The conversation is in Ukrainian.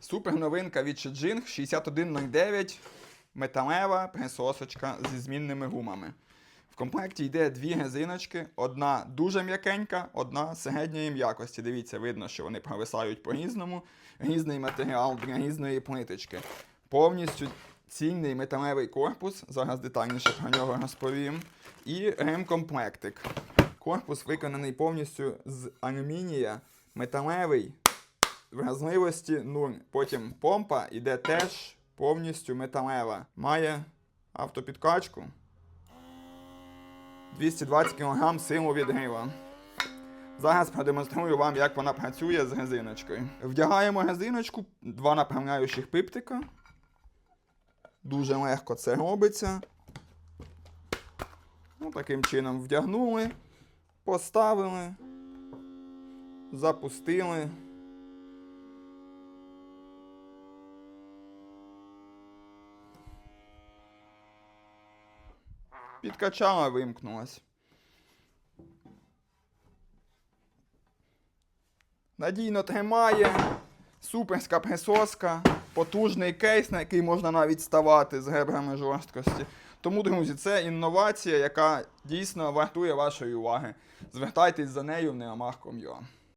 Супер новинка від Shijing 6109. Металева присосочка зі змінними гумами. В комплекті йде дві резиночки, одна дуже м'якенька, одна середньої м'якості. Дивіться, видно, що вони провисають по-різному. Різний матеріал для різної плиточки. Повністю цільний металевий корпус, зараз детальніше про нього розповім. І ремкомплектик. Корпус виконаний повністю з алюмінія, металевий, вразливості 0. Потім помпа іде теж повністю металева. Має автопідкачку. 220 кг силу відгрива. Зараз продемонструю вам, як вона працює з резиночкою. Вдягаємо резиночку, два направляючих пиптика. Дуже легко це робиться. Ну, таким чином вдягнули, поставили, запустили. Підкачала, вимкнулась. Надійно тримає. Суперська присоска, потужний кейс, на який можна навіть ставати з греблями жорсткості. Тому, друзі, це інновація, яка дійсно вартує вашої уваги. Звертайтесь за нею в неомах.com.ua.